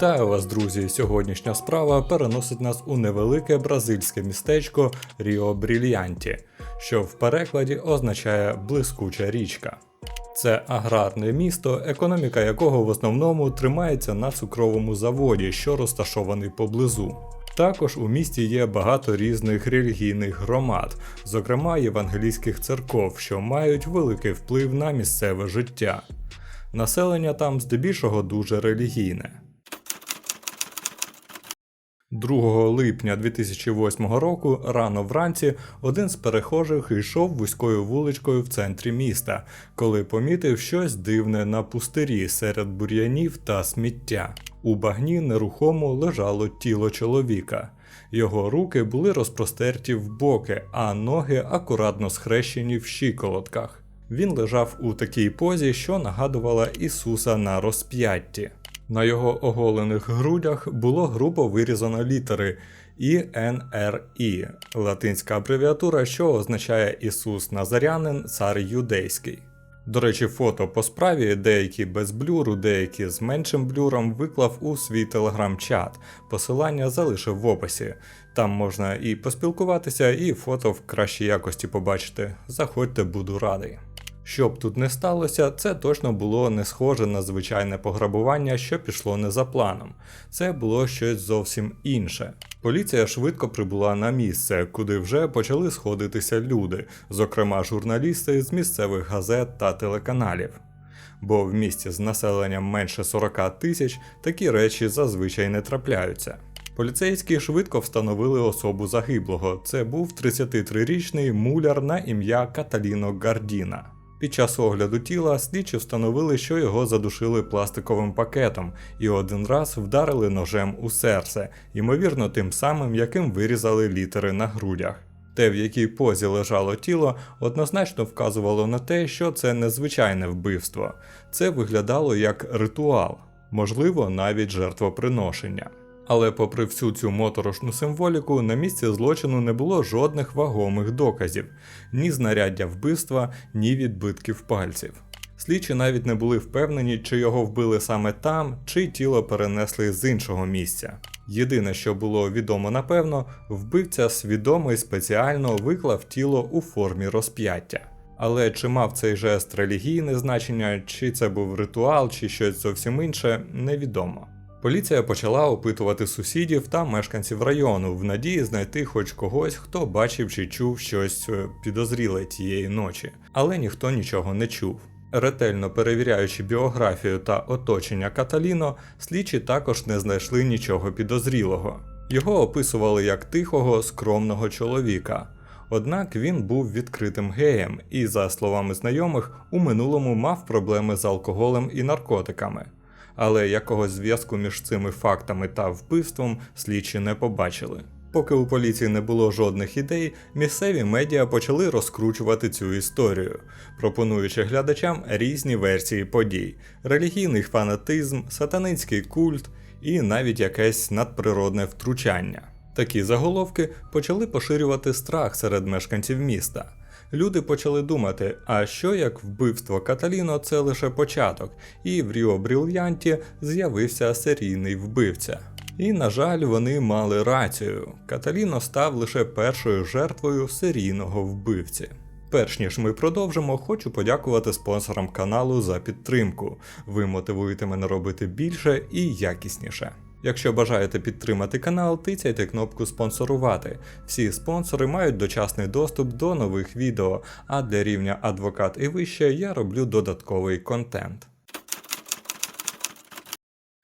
Вітаю вас, друзі! Сьогоднішня справа переносить нас у невелике бразильське містечко Ріо Брільянті, що в перекладі означає блискуча річка. Це аграрне місто, економіка якого в основному тримається на цукровому заводі, що розташований поблизу. Також у місті є багато різних релігійних громад, зокрема євангелійських церков, що мають великий вплив на місцеве життя. Населення там здебільшого дуже релігійне. 2 липня 2008 року рано вранці один з перехожих йшов вузькою вуличкою в центрі міста, коли помітив щось дивне на пустирі серед бур'янів та сміття. У багні нерухомо лежало тіло чоловіка. Його руки були розпростерті в боки, а ноги акуратно схрещені в щиколотках. Він лежав у такій позі, що нагадувала Ісуса на розп'ятті. На його оголених грудях було грубо вирізано літери ІНРІ, латинська абревіатура, що означає Ісус Назарянин, цар юдейський. До речі, фото по справі, деякі без блюру, деякі з меншим блюром, виклав у свій телеграм-чат. Посилання залишив в описі. Там можна і поспілкуватися, і фото в кращій якості побачити. Заходьте, буду радий. Що б тут не сталося, це точно було не схоже на звичайне пограбування, що пішло не за планом. Це було щось зовсім інше. Поліція швидко прибула на місце, куди вже почали сходитися люди, зокрема журналісти з місцевих газет та телеканалів. Бо в місті з населенням менше 40 тисяч такі речі зазвичай не трапляються. Поліцейські швидко встановили особу загиблого. Це був 33-річний муляр на ім'я Каталіно Гардіна. Під час огляду тіла слідчі встановили, що його задушили пластиковим пакетом і один раз вдарили ножем у серце, ймовірно, тим самим, яким вирізали літери на грудях. Те, в якій позі лежало тіло, однозначно вказувало на те, що це незвичайне вбивство. Це виглядало як ритуал, можливо, навіть жертвоприношення. Але попри всю цю моторошну символіку, на місці злочину не було жодних вагомих доказів ні знаряддя вбивства, ні відбитків пальців. Слідчі навіть не були впевнені, чи його вбили саме там, чи тіло перенесли з іншого місця. Єдине, що було відомо напевно, вбивця свідомо і спеціально виклав тіло у формі розп'яття. Але чи мав цей жест релігійне значення, чи це був ритуал, чи щось зовсім інше, невідомо. Поліція почала опитувати сусідів та мешканців району в надії знайти хоч когось, хто бачив чи чув щось е, підозріле тієї ночі, але ніхто нічого не чув. Ретельно перевіряючи біографію та оточення Каталіно, слідчі також не знайшли нічого підозрілого. Його описували як тихого, скромного чоловіка. Однак він був відкритим геєм і, за словами знайомих, у минулому мав проблеми з алкоголем і наркотиками але якогось зв'язку між цими фактами та вбивством слідчі не побачили. Поки у поліції не було жодних ідей, місцеві медіа почали розкручувати цю історію, пропонуючи глядачам різні версії подій: релігійний фанатизм, сатанинський культ і навіть якесь надприродне втручання. Такі заголовки почали поширювати страх серед мешканців міста люди почали думати, а що як вбивство Каталіно це лише початок, і в Ріо Брільянті з'явився серійний вбивця. І, на жаль, вони мали рацію. Каталіно став лише першою жертвою серійного вбивці. Перш ніж ми продовжимо, хочу подякувати спонсорам каналу за підтримку. Ви мотивуєте мене робити більше і якісніше. Якщо бажаєте підтримати канал, тицяйте кнопку спонсорувати. Всі спонсори мають дочасний доступ до нових відео, а для рівня адвокат і вище я роблю додатковий контент.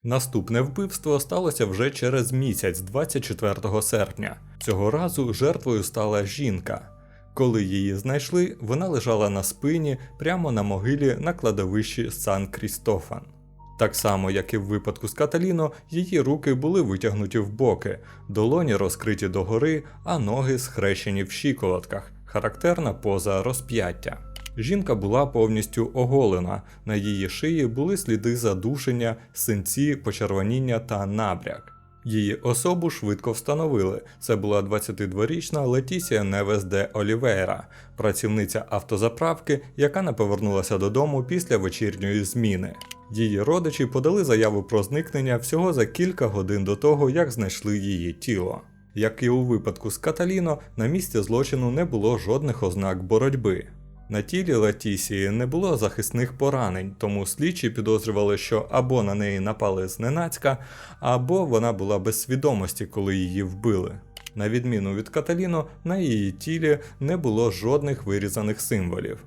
Наступне вбивство сталося вже через місяць, 24 серпня. Цього разу жертвою стала жінка. Коли її знайшли, вона лежала на спині прямо на могилі на кладовищі Сан Крістофан. Так само, як і в випадку з Каталіно, її руки були витягнуті в боки, долоні розкриті догори, а ноги схрещені в щиколотках, характерна поза розп'яття. Жінка була повністю оголена, на її шиї були сліди задушення, синці, почервоніння та набряк. Її особу швидко встановили. Це була 22-річна Летісія Невес де Олівейра, працівниця автозаправки, яка не повернулася додому після вечірньої зміни. Її родичі подали заяву про зникнення всього за кілька годин до того, як знайшли її тіло. Як і у випадку з Каталіно, на місці злочину не було жодних ознак боротьби. На тілі Латісії не було захисних поранень, тому слідчі підозрювали, що або на неї напали зненацька, або вона була без свідомості, коли її вбили. На відміну від Каталіно, на її тілі не було жодних вирізаних символів.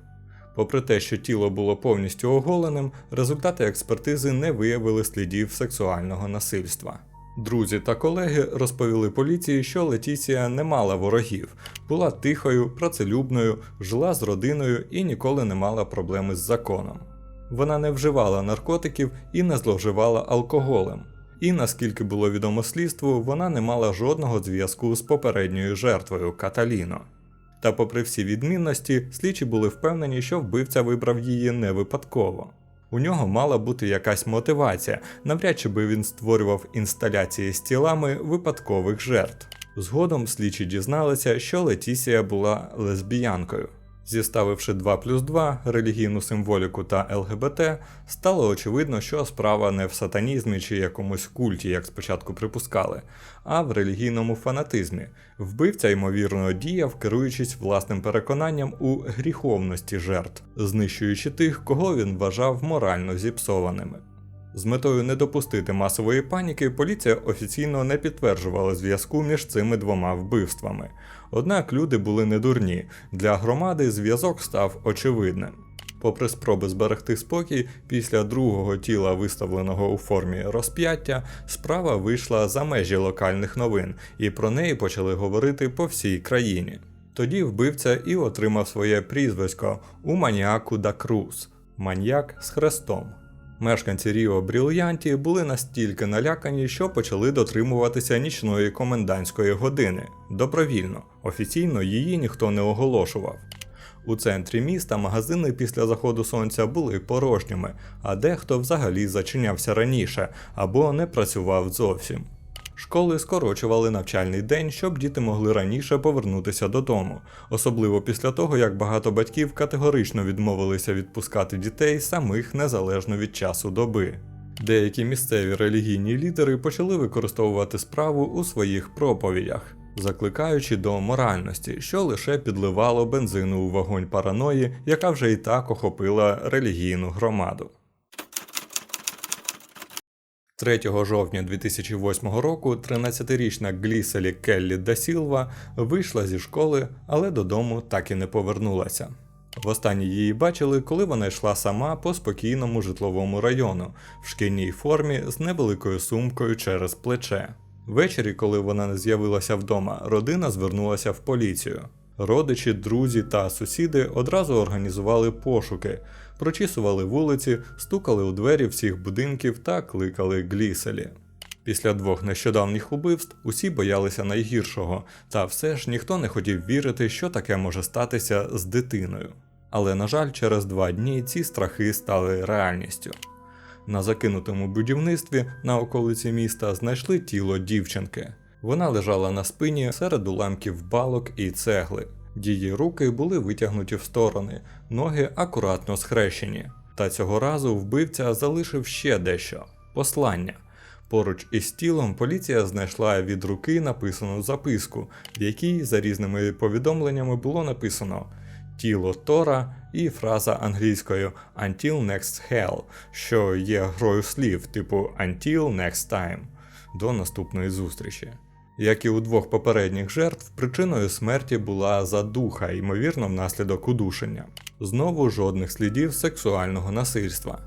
Попри те, що тіло було повністю оголеним, результати експертизи не виявили слідів сексуального насильства. Друзі та колеги розповіли поліції, що Летісія не мала ворогів, була тихою, працелюбною, жила з родиною і ніколи не мала проблеми з законом. Вона не вживала наркотиків і не зловживала алкоголем. І наскільки було відомо слідству, вона не мала жодного зв'язку з попередньою жертвою Каталіно. Та, попри всі відмінності, слідчі були впевнені, що вбивця вибрав її не випадково. У нього мала бути якась мотивація, навряд чи би він створював інсталяції з тілами випадкових жертв. Згодом слідчі дізналися, що Летісія була лесбіянкою. Зіставивши 2 плюс 2 релігійну символіку та ЛГБТ, стало очевидно, що справа не в сатанізмі чи якомусь культі, як спочатку припускали, а в релігійному фанатизмі. Вбивця, ймовірно, діяв, керуючись власним переконанням у гріховності жертв, знищуючи тих, кого він вважав морально зіпсованими. З метою не допустити масової паніки, поліція офіційно не підтверджувала зв'язку між цими двома вбивствами. Однак люди були не дурні, для громади зв'язок став очевидним. Попри спроби зберегти спокій, після другого тіла, виставленого у формі розп'яття, справа вийшла за межі локальних новин, і про неї почали говорити по всій країні. Тоді вбивця і отримав своє прізвисько у маніаку да Круз маньяк з хрестом. Мешканці Ріо Брілянті були настільки налякані, що почали дотримуватися нічної комендантської години. Добровільно, офіційно її ніхто не оголошував. У центрі міста магазини після заходу сонця були порожніми, а дехто взагалі зачинявся раніше або не працював зовсім. Школи скорочували навчальний день, щоб діти могли раніше повернутися додому, особливо після того, як багато батьків категорично відмовилися відпускати дітей самих незалежно від часу доби. Деякі місцеві релігійні лідери почали використовувати справу у своїх проповідях, закликаючи до моральності, що лише підливало бензину у вогонь параної, яка вже і так охопила релігійну громаду. 3 жовтня 2008 року 13-річна Гліселі Келлі да Сілва вийшла зі школи, але додому так і не повернулася. Востаннє її бачили, коли вона йшла сама по спокійному житловому району в шкільній формі з невеликою сумкою через плече. Ввечері, коли вона не з'явилася вдома, родина звернулася в поліцію. Родичі, друзі та сусіди одразу організували пошуки, прочісували вулиці, стукали у двері всіх будинків та кликали гліселі. Після двох нещодавніх убивств усі боялися найгіршого, та все ж ніхто не хотів вірити, що таке може статися з дитиною. Але, на жаль, через два дні ці страхи стали реальністю. На закинутому будівництві на околиці міста знайшли тіло дівчинки. Вона лежала на спині серед уламків балок і цегли. Її руки були витягнуті в сторони, ноги акуратно схрещені. Та цього разу вбивця залишив ще дещо послання. Поруч із тілом поліція знайшла від руки написану записку, в якій за різними повідомленнями було написано тіло Тора і фраза англійською Until next hell, що є грою слів типу Until next time до наступної зустрічі. Як і у двох попередніх жертв, причиною смерті була задуха, ймовірно, внаслідок удушення. Знову жодних слідів сексуального насильства.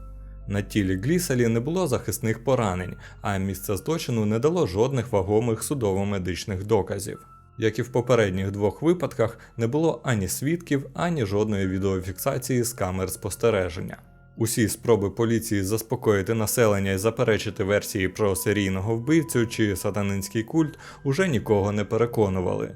На тілі Глісалі не було захисних поранень, а місце злочину не дало жодних вагомих судово-медичних доказів. Як і в попередніх двох випадках, не було ані свідків, ані жодної відеофіксації з камер спостереження. Усі спроби поліції заспокоїти населення і заперечити версії про серійного вбивцю чи сатанинський культ уже нікого не переконували.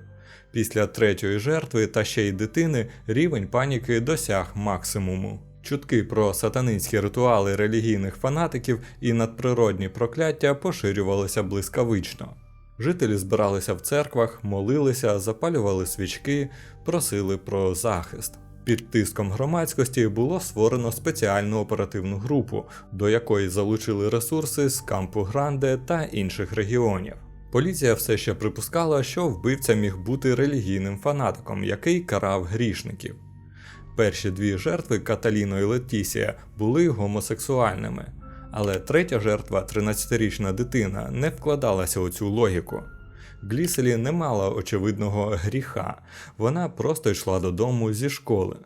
Після третьої жертви та ще й дитини рівень паніки досяг максимуму. Чутки про сатанинські ритуали релігійних фанатиків і надприродні прокляття поширювалися блискавично. Жителі збиралися в церквах, молилися, запалювали свічки, просили про захист. Під тиском громадськості було створено спеціальну оперативну групу, до якої залучили ресурси з Кампу Гранде та інших регіонів. Поліція все ще припускала, що вбивця міг бути релігійним фанатиком, який карав грішників. Перші дві жертви Каталіно і Летісія були гомосексуальними, але третя жертва, 13-річна дитина, не вкладалася у цю логіку. Гліселі не мала очевидного гріха, вона просто йшла додому зі школи.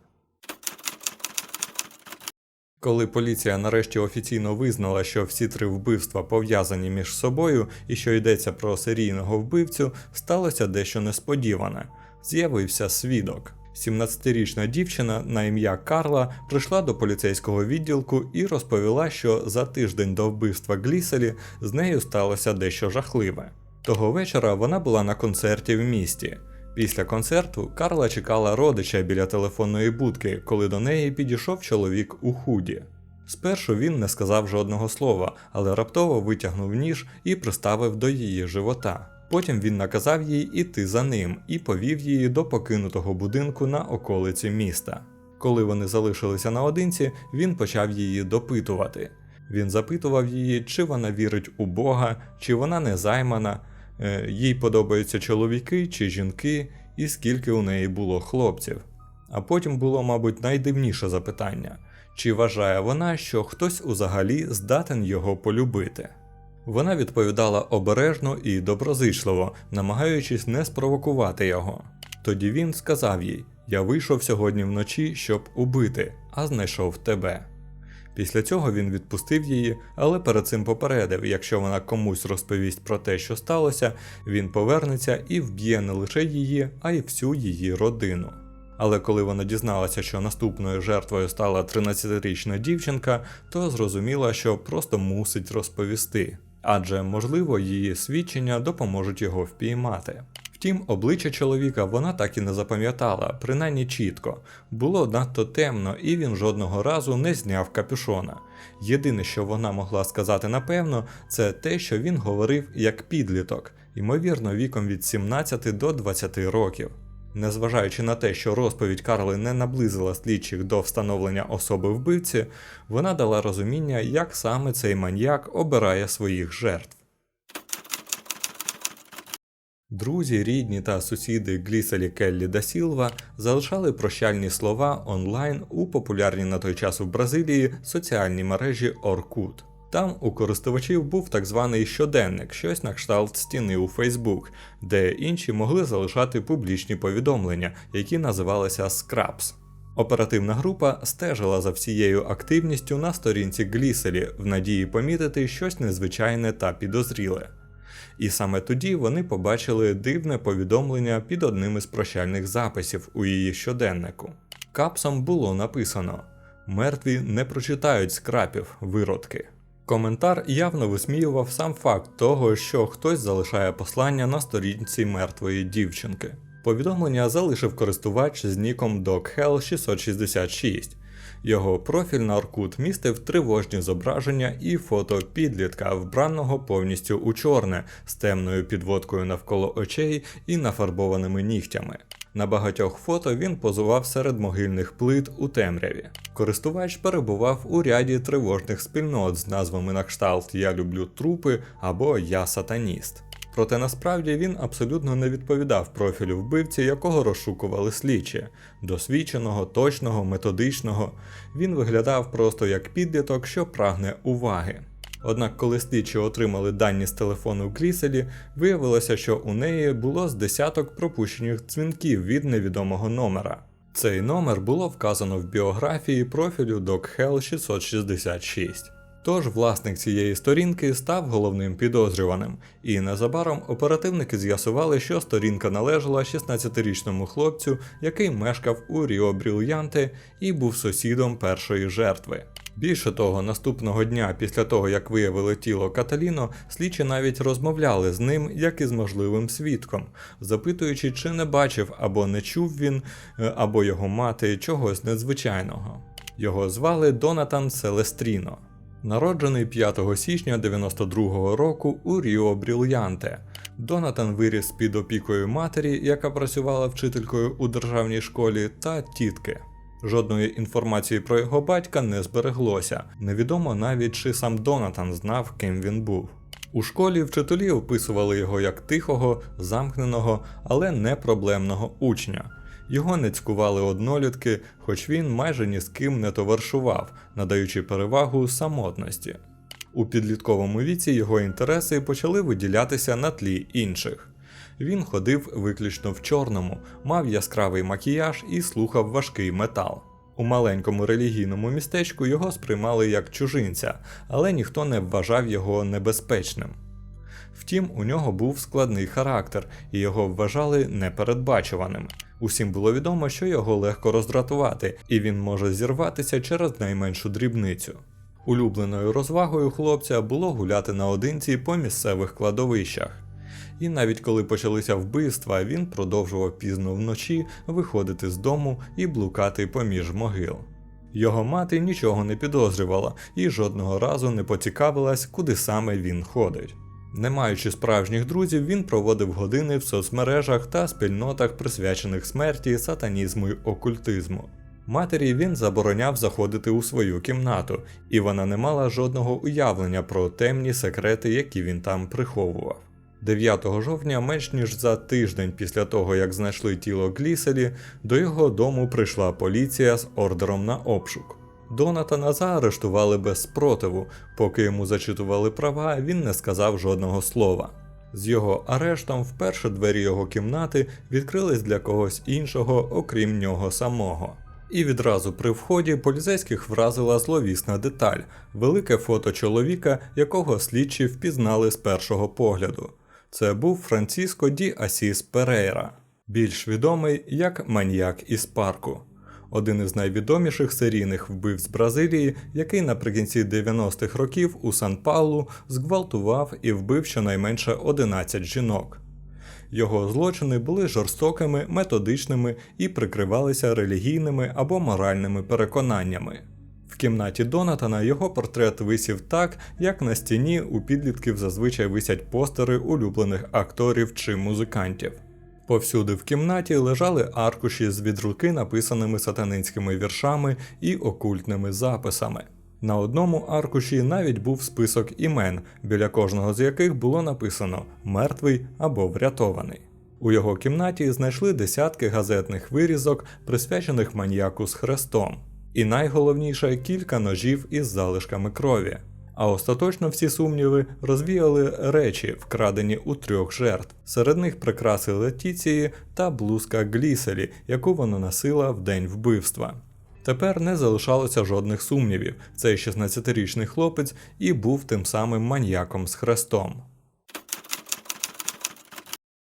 Коли поліція нарешті офіційно визнала, що всі три вбивства пов'язані між собою і що йдеться про серійного вбивцю, сталося дещо несподіване. З'явився свідок. 17-річна дівчина на ім'я Карла прийшла до поліцейського відділку і розповіла, що за тиждень до вбивства Гліселі з нею сталося дещо жахливе. Того вечора вона була на концерті в місті. Після концерту Карла чекала родича біля телефонної будки, коли до неї підійшов чоловік у худі. Спершу він не сказав жодного слова, але раптово витягнув ніж і приставив до її живота. Потім він наказав їй іти за ним і повів її до покинутого будинку на околиці міста. Коли вони залишилися наодинці, він почав її допитувати. Він запитував її, чи вона вірить у Бога, чи вона не займана, їй подобаються чоловіки чи жінки, і скільки у неї було хлопців. А потім було, мабуть, найдивніше запитання: чи вважає вона, що хтось узагалі здатен його полюбити? Вона відповідала обережно і доброзичливо, намагаючись не спровокувати його. Тоді він сказав їй: Я вийшов сьогодні вночі, щоб убити, а знайшов тебе. Після цього він відпустив її, але перед цим попередив, якщо вона комусь розповість про те, що сталося, він повернеться і вб'є не лише її, а й всю її родину. Але коли вона дізналася, що наступною жертвою стала 13-річна дівчинка, то зрозуміла, що просто мусить розповісти, адже можливо її свідчення допоможуть його впіймати. Втім, обличчя чоловіка вона так і не запам'ятала, принаймні чітко. Було надто темно, і він жодного разу не зняв капюшона. Єдине, що вона могла сказати напевно, це те, що він говорив як підліток, ймовірно, віком від 17 до 20 років. Незважаючи на те, що розповідь Карли не наблизила слідчих до встановлення особи вбивці, вона дала розуміння, як саме цей маньяк обирає своїх жертв. Друзі, рідні та сусіди Гліселі Келлі да Сілва залишали прощальні слова онлайн у популярній на той час у Бразилії соціальній мережі Orkut. Там у користувачів був так званий щоденник, щось на кшталт стіни у Facebook, де інші могли залишати публічні повідомлення, які називалися Scraps. Оперативна група стежила за всією активністю на сторінці Гліселі в надії помітити щось незвичайне та підозріле. І саме тоді вони побачили дивне повідомлення під одним із прощальних записів у її щоденнику. Капсом було написано: Мертві не прочитають скрапів, виродки. Коментар явно висміював сам факт того, що хтось залишає послання на сторінці мертвої дівчинки. Повідомлення залишив користувач з ніком DocHell666. Його профіль на Orkut містив тривожні зображення і фото підлітка, вбраного повністю у чорне, з темною підводкою навколо очей і нафарбованими нігтями. На багатьох фото він позував серед могильних плит у темряві. Користувач перебував у ряді тривожних спільнот з назвами на кшталт Я люблю трупи або Я сатаніст. Проте насправді він абсолютно не відповідав профілю вбивці, якого розшукували слідчі. Досвідченого, точного, методичного. Він виглядав просто як підліток, що прагне уваги. Однак, коли слідчі отримали дані з телефону Кріселі, виявилося, що у неї було з десяток пропущених дзвінків від невідомого номера. Цей номер було вказано в біографії профілю DocHell 666. Тож власник цієї сторінки став головним підозрюваним, і незабаром оперативники з'ясували, що сторінка належала 16-річному хлопцю, який мешкав у Ріо Брілянте і був сусідом першої жертви. Більше того, наступного дня, після того як виявили тіло Каталіно, слідчі навіть розмовляли з ним як із можливим свідком, запитуючи, чи не бачив або не чув він, е, або його мати чогось незвичайного. Його звали Донатан Селестріно. Народжений 5 січня 92-го року у Ріо Брілянте. Донатан виріс під опікою матері, яка працювала вчителькою у державній школі, та тітки. Жодної інформації про його батька не збереглося. Невідомо навіть чи сам Донатан знав, ким він був. У школі вчителі описували його як тихого, замкненого, але не проблемного учня. Його не цькували однолітки, хоч він майже ні з ким не товаришував, надаючи перевагу самотності. У підлітковому віці його інтереси почали виділятися на тлі інших. Він ходив виключно в чорному, мав яскравий макіяж і слухав важкий метал. У маленькому релігійному містечку його сприймали як чужинця, але ніхто не вважав його небезпечним. Втім, у нього був складний характер, і його вважали непередбачуваним. Усім було відомо, що його легко роздратувати, і він може зірватися через найменшу дрібницю. Улюбленою розвагою хлопця було гуляти наодинці по місцевих кладовищах. І навіть коли почалися вбивства, він продовжував пізно вночі виходити з дому і блукати поміж могил. Його мати нічого не підозрювала і жодного разу не поцікавилась, куди саме він ходить. Не маючи справжніх друзів, він проводив години в соцмережах та спільнотах, присвячених смерті, сатанізму й окультизму. Матері він забороняв заходити у свою кімнату, і вона не мала жодного уявлення про темні секрети, які він там приховував. 9 жовтня, менш ніж за тиждень після того, як знайшли тіло Гліселі, до його дому прийшла поліція з ордером на обшук. Донатана заарештували без спротиву, поки йому зачитували права, він не сказав жодного слова. З його арештом вперше двері його кімнати відкрились для когось іншого, окрім нього самого. І відразу при вході поліцейських вразила зловісна деталь велике фото чоловіка, якого слідчі впізнали з першого погляду. Це був Франциско Ді Асіс Перейра, більш відомий як маньяк із парку, один із найвідоміших серійних вбивць Бразилії, який наприкінці 90-х років у Сан Паулу зґвалтував і вбив щонайменше 11 жінок. Його злочини були жорстокими, методичними і прикривалися релігійними або моральними переконаннями. В кімнаті Донатана його портрет висів так, як на стіні у підлітків зазвичай висять постери улюблених акторів чи музикантів. Повсюди в кімнаті лежали аркуші з від руки написаними сатанинськими віршами і окультними записами. На одному аркуші навіть був список імен, біля кожного з яких було написано мертвий або врятований. У його кімнаті знайшли десятки газетних вирізок, присвячених маньяку з хрестом, і найголовніше кілька ножів із залишками крові. А остаточно всі сумніви розвіяли речі, вкрадені у трьох жертв. Серед них прикраси Летіції та блузка Гліселі, яку вона носила в день вбивства. Тепер не залишалося жодних сумнівів. Цей 16-річний хлопець і був тим самим маньяком з хрестом.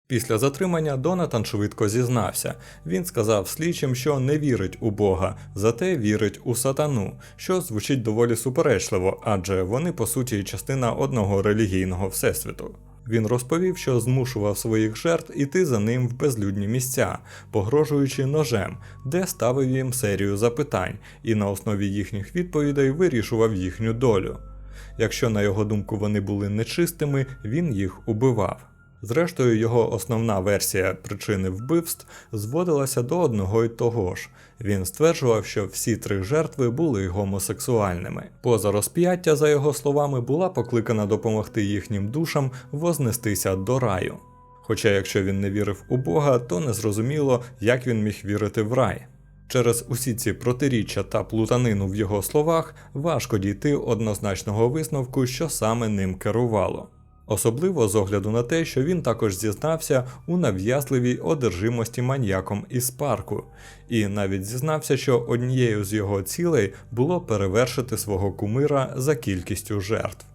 Після затримання Донатан швидко зізнався. Він сказав слідчим, що не вірить у Бога, зате вірить у сатану, що звучить доволі суперечливо, адже вони по суті частина одного релігійного всесвіту. Він розповів, що змушував своїх жертв іти за ним в безлюдні місця, погрожуючи ножем, де ставив їм серію запитань, і на основі їхніх відповідей вирішував їхню долю. Якщо, на його думку, вони були нечистими, він їх убивав. Зрештою, його основна версія причини вбивств зводилася до одного й того ж. Він стверджував, що всі три жертви були гомосексуальними. Поза розп'яття, за його словами, була покликана допомогти їхнім душам вознестися до раю. Хоча, якщо він не вірив у Бога, то незрозуміло, як він міг вірити в рай. Через усі ці протиріччя та плутанину в його словах важко дійти однозначного висновку, що саме ним керувало. Особливо з огляду на те, що він також зізнався у нав'язливій одержимості маньяком із парку, і навіть зізнався, що однією з його цілей було перевершити свого кумира за кількістю жертв.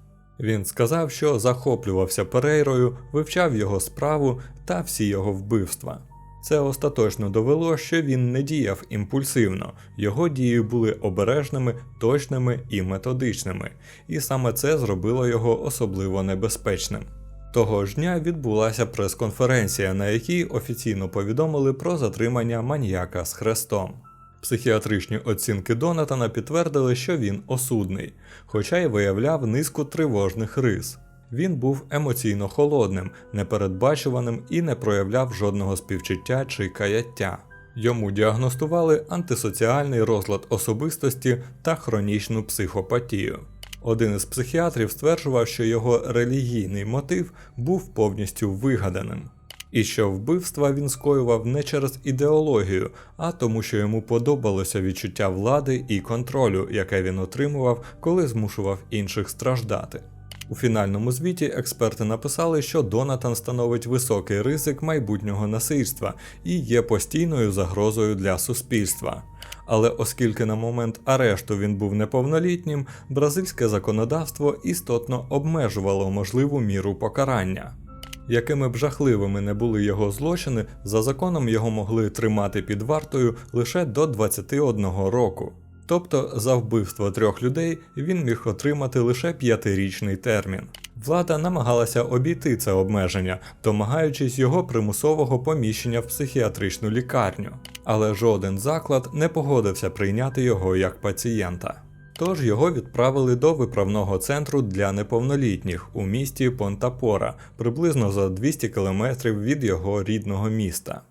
Він сказав, що захоплювався Перейрою, вивчав його справу та всі його вбивства. Це остаточно довело, що він не діяв імпульсивно, його дії були обережними, точними і методичними, і саме це зробило його особливо небезпечним. Того ж дня відбулася прес-конференція, на якій офіційно повідомили про затримання маніяка з хрестом. Психіатричні оцінки Донатана підтвердили, що він осудний, хоча й виявляв низку тривожних рис. Він був емоційно холодним, непередбачуваним і не проявляв жодного співчуття чи каяття. Йому діагностували антисоціальний розлад особистості та хронічну психопатію. Один із психіатрів стверджував, що його релігійний мотив був повністю вигаданим, і що вбивства він скоював не через ідеологію, а тому, що йому подобалося відчуття влади і контролю, яке він отримував, коли змушував інших страждати. У фінальному звіті експерти написали, що Донатан становить високий ризик майбутнього насильства і є постійною загрозою для суспільства. Але оскільки на момент арешту він був неповнолітнім, бразильське законодавство істотно обмежувало можливу міру покарання. Якими б жахливими не були його злочини, за законом його могли тримати під вартою лише до 21 року. Тобто за вбивство трьох людей він міг отримати лише п'ятирічний термін. Влада намагалася обійти це обмеження, домагаючись його примусового поміщення в психіатричну лікарню, але жоден заклад не погодився прийняти його як пацієнта. Тож його відправили до виправного центру для неповнолітніх у місті Понтапора, приблизно за 200 кілометрів від його рідного міста.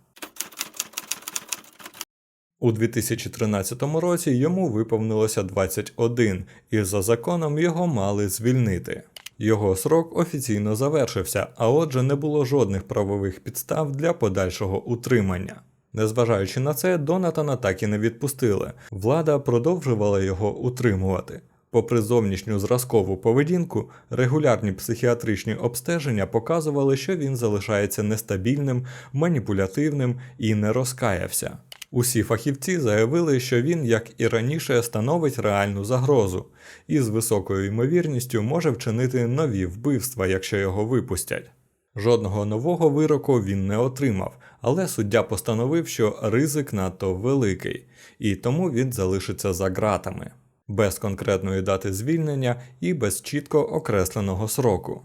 У 2013 році йому виповнилося 21, і за законом його мали звільнити. Його срок офіційно завершився, а отже, не було жодних правових підстав для подальшого утримання. Незважаючи на це, Донатана так і не відпустили. Влада продовжувала його утримувати. Попри зовнішню зразкову поведінку, регулярні психіатричні обстеження показували, що він залишається нестабільним, маніпулятивним і не розкаявся. Усі фахівці заявили, що він, як і раніше, становить реальну загрозу і з високою ймовірністю може вчинити нові вбивства, якщо його випустять. Жодного нового вироку він не отримав, але суддя постановив, що ризик надто великий, і тому він залишиться за ґратами, без конкретної дати звільнення і без чітко окресленого сроку.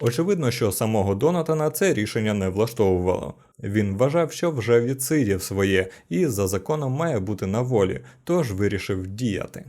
Очевидно, що самого Донатана це рішення не влаштовувало. Він вважав, що вже відсидів своє і за законом має бути на волі, тож вирішив діяти.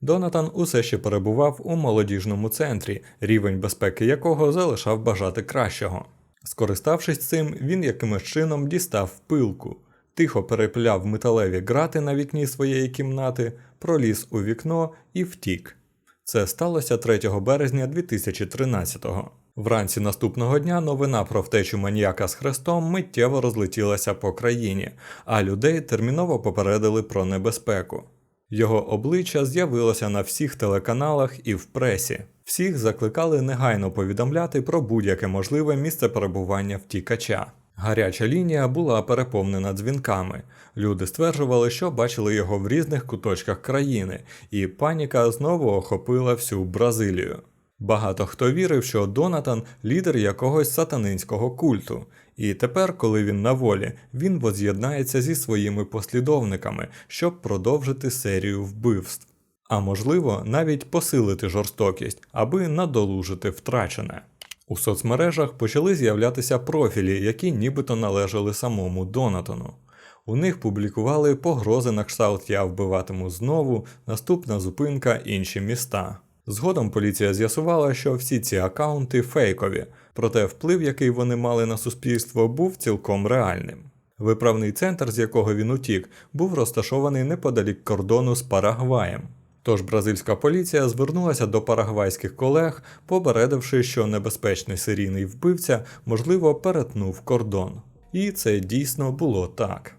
Донатан усе ще перебував у молодіжному центрі, рівень безпеки якого залишав бажати кращого. Скориставшись цим, він якимось чином дістав пилку, тихо перепляв металеві грати на вікні своєї кімнати, проліз у вікно і втік. Це сталося 3 березня 2013-го. Вранці наступного дня новина про втечу маніяка з хрестом миттєво розлетілася по країні, а людей терміново попередили про небезпеку. Його обличчя з'явилося на всіх телеканалах і в пресі. Всіх закликали негайно повідомляти про будь-яке можливе місце перебування втікача. Гаряча лінія була переповнена дзвінками. Люди стверджували, що бачили його в різних куточках країни, і паніка знову охопила всю Бразилію. Багато хто вірив, що Донатан лідер якогось сатанинського культу, і тепер, коли він на волі, він воз'єднається зі своїми послідовниками, щоб продовжити серію вбивств, а можливо, навіть посилити жорстокість, аби надолужити втрачене. У соцмережах почали з'являтися профілі, які нібито належали самому Донатону. У них публікували погрози на кшталт Я вбиватиму знову, наступна зупинка інші міста. Згодом поліція з'ясувала, що всі ці акаунти фейкові, проте вплив, який вони мали на суспільство, був цілком реальним. Виправний центр, з якого він утік, був розташований неподалік кордону з Парагваєм. Тож бразильська поліція звернулася до парагвайських колег, попередивши, що небезпечний серійний вбивця, можливо, перетнув кордон. І це дійсно було так.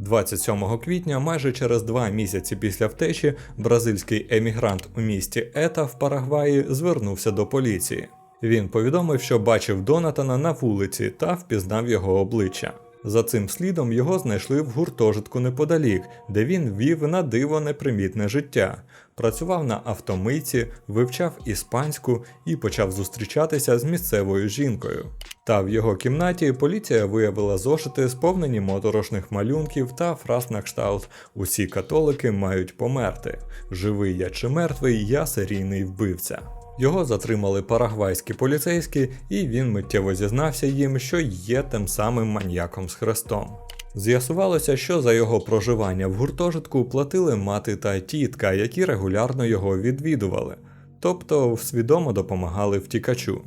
27 квітня, майже через два місяці після втечі, бразильський емігрант у місті Ета в Парагваї звернувся до поліції. Він повідомив, що бачив Донатана на вулиці та впізнав його обличчя. За цим слідом його знайшли в гуртожитку неподалік, де він вів на диво непримітне життя, працював на автомийці, вивчав іспанську і почав зустрічатися з місцевою жінкою. Та в його кімнаті поліція виявила зошити, сповнені моторошних малюнків та фраз на кшталт Усі католики мають померти. Живий я чи мертвий, я серійний вбивця. Його затримали парагвайські поліцейські, і він миттєво зізнався їм, що є тим самим маньяком з хрестом. З'ясувалося, що за його проживання в гуртожитку платили мати та тітка, які регулярно його відвідували, тобто свідомо допомагали втікачу.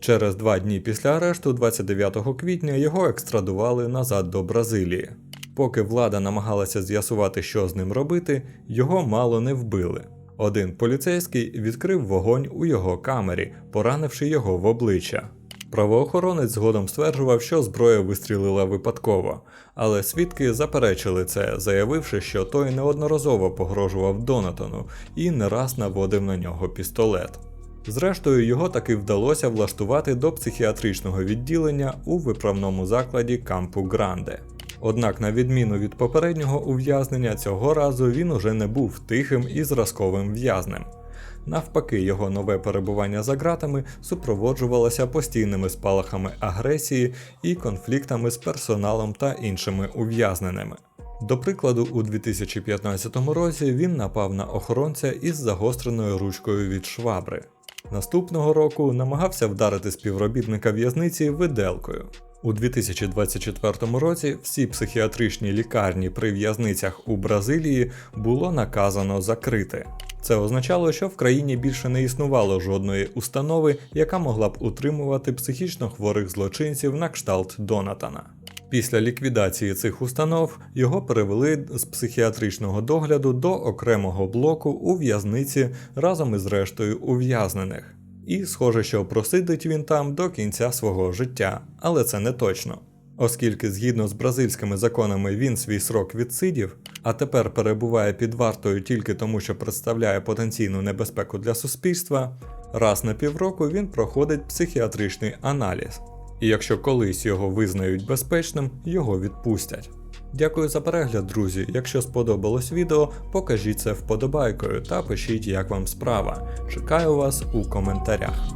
Через два дні після арешту, 29 квітня, його екстрадували назад до Бразилії. Поки влада намагалася з'ясувати, що з ним робити, його мало не вбили. Один поліцейський відкрив вогонь у його камері, поранивши його в обличчя. Правоохоронець згодом стверджував, що зброя вистрілила випадково, але свідки заперечили це, заявивши, що той неодноразово погрожував Донатону і не раз наводив на нього пістолет. Зрештою, його таки вдалося влаштувати до психіатричного відділення у виправному закладі Кампу Гранде. Однак, на відміну від попереднього ув'язнення, цього разу він уже не був тихим і зразковим в'язнем. Навпаки, його нове перебування за ґратами супроводжувалося постійними спалахами агресії і конфліктами з персоналом та іншими ув'язненими. До прикладу, у 2015 році він напав на охоронця із загостреною ручкою від швабри. Наступного року намагався вдарити співробітника в'язниці виделкою. У 2024 році всі психіатричні лікарні при в'язницях у Бразилії було наказано закрити. Це означало, що в країні більше не існувало жодної установи, яка могла б утримувати психічно хворих злочинців на кшталт Донатана. Після ліквідації цих установ його перевели з психіатричного догляду до окремого блоку у в'язниці разом із рештою ув'язнених. І схоже, що просидить він там до кінця свого життя, але це не точно. Оскільки згідно з бразильськими законами він свій срок відсидів, а тепер перебуває під вартою тільки тому, що представляє потенційну небезпеку для суспільства, раз на півроку він проходить психіатричний аналіз. І якщо колись його визнають безпечним, його відпустять. Дякую за перегляд, друзі. Якщо сподобалось відео, покажіть це вподобайкою та пишіть, як вам справа. Чекаю вас у коментарях.